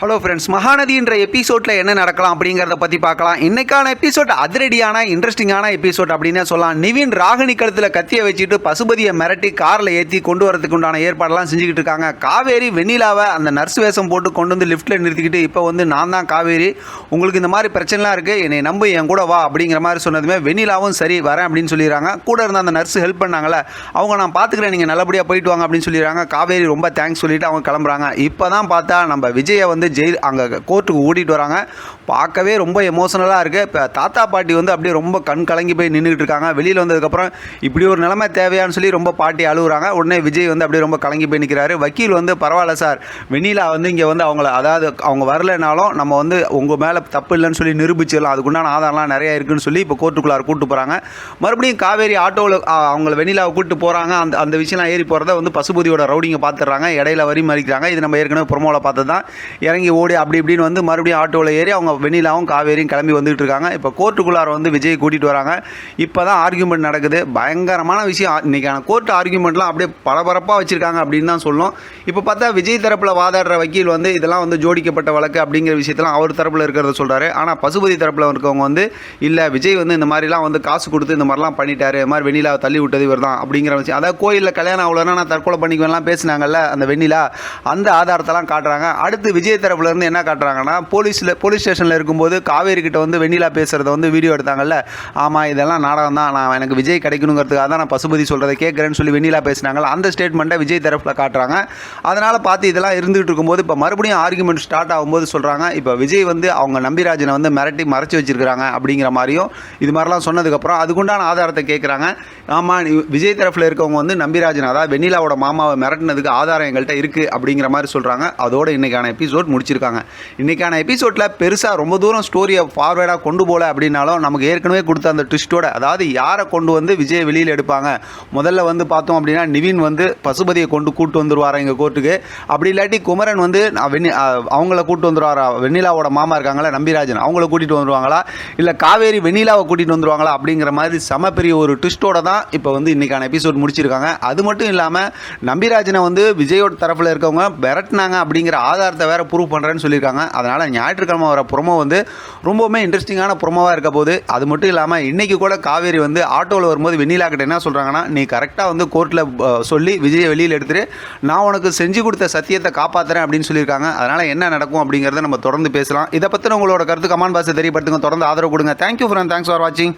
Hello friends மகாநதின்ற எபிசோடில் என்ன நடக்கலாம் அப்படிங்கிறத பற்றி பார்க்கலாம். இன்னைக்கான எபிசோட் அதிரடியான இன்ட்ரெஸ்டிங்கான எபிசோட் அப்படின்னு சொல்லலாம். நிவின் ராகினி கழுத்தில் கத்தியை வச்சுட்டு பசுபதியை மிரட்டி காரில் ஏற்றி கொண்டு வரதுக்கு உண்டான ஏற்பாடெல்லாம் செஞ்சுக்கிட்டு இருக்காங்க. காவேரி வெண்ணிலாவை அந்த நர்ஸ் வேஷம் போட்டு கொண்டு வந்து லிஃப்ட்டில் நிறுத்திக்கிட்டு இப்போ வந்து நான் தான் காவேரி. உங்களுக்கு இந்த மாதிரி பிரச்சனைலாம் இருக்குது என்னை நம்பு என் கூட வா அப்படிங்கிற மாதிரி சொன்னதுமே வெண்ணிலாவும் சரி வரேன் அப்படின்னு சொல்லிடுறாங்க. கூட இருந்த அந்த நர்ஸ் ஹெல்ப் பண்ணாங்களே அவங்க நான் பார்த்துக்கிறேன் நீங்கள் நல்லபடியாக போயிட்டு வாங்க அப்படின்னு சொல்லிடுறாங்க. காவேரி ரொம்ப தேங்க்ஸ் சொல்லிட்டு அவங்க கிளம்புறாங்க. இப்போ தான் பார்த்தா நம்ம விஜயை வந்து ஜெயில் அங்கே கோர்ட்டுக்கு ஓடிட்டு வராங்க. பார்க்கவே ரொம்ப எமோஷனலாக இருக்குது இப்போ தாத்தா பாட்டி வந்து அப்படியே ரொம்ப கண் கலங்கி போய் நின்றுட்டு இருக்காங்க. வெளியில் வந்ததுக்கப்புறம் இப்படி ஒரு நிலைமை தேவையான்னு சொல்லி ரொம்ப பாட்டி அழுகுறாங்க உடனே விஜய் வந்து அப்படியே ரொம்ப கலங்கி போய் நிற்கிறாரு வக்கீல் வந்து பரவாயில்ல சார். வெண்ணிலா வந்து இங்கே வந்து அவங்கள அதாவது அவங்க வரலைனாலும் நம்ம வந்து உங்கள் மேலே தப்பு இல்லைன்னு சொல்லி நிரூபிச்சிடலாம். அதுக்குண்டான ஆதாரம்லாம் நிறையா இருக்குன்னு சொல்லி இப்போ கோர்ட்டுக்குள்ளார கூப்பிட்டு போகிறாங்க மறுபடியும் காவேரி ஆட்டோவில் அவங்கள வெண்ணிலாவை கூப்பிட்டு போகிறாங்க அந்த அந்த விஷயம்லாம் ஏறி போகிறத வந்து பசுபதியோட ரவுடிங்க பார்த்துடுறாங்க. இடையில வரி மறிக்கிறாங்க. இது நம்ம ஏற்கனவே ப்ரொமோவில் பார்த்தது தான் இறங்கி ஓடி அப்படி இப்படின்னு வந்து மறுபடியும் ஆட்டோவில் ஏறி அவங்க வெண்ணிலாவும் காவேரியும் கிளம்பி வந்துகிட்டு இருக்காங்க. இப்போ கோர்ட்டுக்குள்ளார வந்து விஜய் கூட்டிகிட்டு வராங்க. இப்போ தான் ஆர்கியூமெண்ட் நடக்குது. பயங்கரமான விஷயம். இன்றைக்கான கோர்ட் ஆர்கியூமெண்ட்லாம் அப்படியே பரபரப்பாக வச்சுருக்காங்க அப்படின்னு தான் சொல்லணும். இப்போ பார்த்தா விஜய் தரப்பில் வாதாடுற வக்கீல் வந்து இதெல்லாம் வந்து ஜோடிக்கப்பட்ட வழக்கு அப்படிங்கிற விஷயத்தெல்லாம் அவர் தரப்பில் இருக்கிறத சொல்கிறாரு ஆனால் பசுபதி தரப்பில் இருக்கவங்க வந்து இல்லை விஜய் வந்து இந்த மாதிரிலாம் வந்து காசு கொடுத்து இந்த மாதிரிலாம் பண்ணிட்டாரு. இந்த மாதிரி வெண்ணிலாவை தள்ளி விட்டது இவர் தான் அப்படிங்கிற விஷயம். அதாவது கோயிலில் கல்யாணம் அவ்வளோனா நான் தற்கொலை பண்ணிக்குவேன்லாம் பேசினாங்கல்ல அந்த வெண்ணிலா. அந்த ஆதாரத்தெல்லாம் காட்டுறாங்க. அடுத்து விஜய் தரப்புல இருந்து என்ன காட்டுறாங்கன்னா போலீஸில் போலீஸ் ஸ்டேஷனில் இருக்கும்போது காவேரி கிட்ட வந்து வெண்ணிலா பேசுகிறத வந்து வீடியோ எடுத்தாங்கல்ல ஆமாம் இதெல்லாம் நாடகம் தான் நான் எனக்கு விஜய் கிடைக்கணுங்கிறதுக்காக தான் நான் பசுபதி சொல்கிறத கேட்குறேன்னு சொல்லி வெண்ணிலா பேசினாங்கள அந்த ஸ்டேட்மெண்ட்டை விஜய் தரப்பில் காட்டுறாங்க. அதனால் பார்த்து இதெல்லாம் இருந்துகிட்டு இருக்கும்போது இப்போ மறுபடியும் ஆர்குமெண்ட் ஸ்டார்ட் ஆகும்போது சொல்கிறாங்க இப்போ விஜய் வந்து அவங்க நம்பிராஜனை வந்து மிரட்டி மறைச்சி வச்சிருக்கிறாங்க அப்படிங்கிற மாதிரியும் இது மாதிரிலாம் சொன்னதுக்கப்புறம் அதுக்குண்டான ஆதாரத்தை கேட்குறாங்க ஆமாம் விஜய் தரப்பில் இருக்கவங்க வந்து நம்பிராஜன் அதாவது வெண்ணிலாவோட மாமாவை மிரட்டினதுக்கு ஆதாரம் எங்கள்கிட்ட இருக்குது அப்படிங்கிற மாதிரி சொல்கிறாங்க அதோட இன்றைக்கான எபிசோட் முடிச்சிருக்காங்க. இன்றைக்கான எபிசோடில் பெருசாக ரொம்ப தூரம் ஸ்டோரியை ஃபார்வேர்டாக கொண்டு போகல அப்படின்னாலும் நமக்கு ஏற்கனவே கொடுத்த அந்த ட்விஸ்ட்டோட அதாவது யாரை கொண்டு வந்து விஜய் வெளியில் எடுப்பாங்க? முதல்ல வந்து பார்த்தோம் அப்படின்னா நிவின் வந்து பசுபதியை கொண்டு கூட்டு வந்துருவாரா எங்கள் கோர்ட்டுக்கு அப்படி இல்லாட்டி குமரன் வந்து நான் வெண்ணி அவங்கள கூட்டு வந்துருவாரா? வெண்ணிலாவோட மாமா இருக்காங்களா நம்பிராஜன் அவங்கள கூட்டிகிட்டு வந்துருவாங்களா? இல்லை காவேரி வெண்ணிலாவை கூட்டிகிட்டு வந்துருவாங்களா? அப்படிங்கிற மாதிரி செம பெரிய ஒரு ட்விஸ்ட்டோட தான் இப்போ வந்து இன்றைக்கான எபிசோட் முடிச்சிருக்காங்க. அது மட்டும் இல்லாமல் நம்பிராஜனை வந்து விஜயோட தரப்பில் இருக்கவங்க மிரட்டினாங்க அப்படிங்கிற ஆதாரத்தை வேற ப்ரூவ் பண்ணுறேன்னு சொல்லியிருக்காங்க. அதனால் ஞாயிற்றுக்கிழமை வர ப்ரொமோ வந்து ரொம்பவுமே இன்ட்ரெஸ்டிங்கான ப்ரொமோவாக இருக்க போது அது மட்டும் இல்லாமல் இன்றைக்கி கூட காவேரி வந்து ஆட்டோவில் வரும்போது வெண்ணிலா கிட்ட என்ன சொல்கிறாங்கன்னா நீ கரெக்டாக வந்து கோர்ட்டில் சொல்லி விஜயை வெளியில் எடுத்துட்டு நான் உனக்கு செஞ்சு கொடுத்த சத்தியத்தை காப்பாற்றுறேன் அப்படின்னு சொல்லியிருக்காங்க. அதனால் என்ன நடக்கும் அப்படிங்கிறத நம்ம தொடர்ந்து பேசலாம். இதை பற்றின உங்களோட கருத்து கமான் பாஸை தெரியப்படுத்துங்க. தொடர்ந்து ஆதரவு கொடுங்க. தேங்க்யூ ஃப்ரெண்ட் தேங்க்ஸ் ஃபார் வாட்சிங்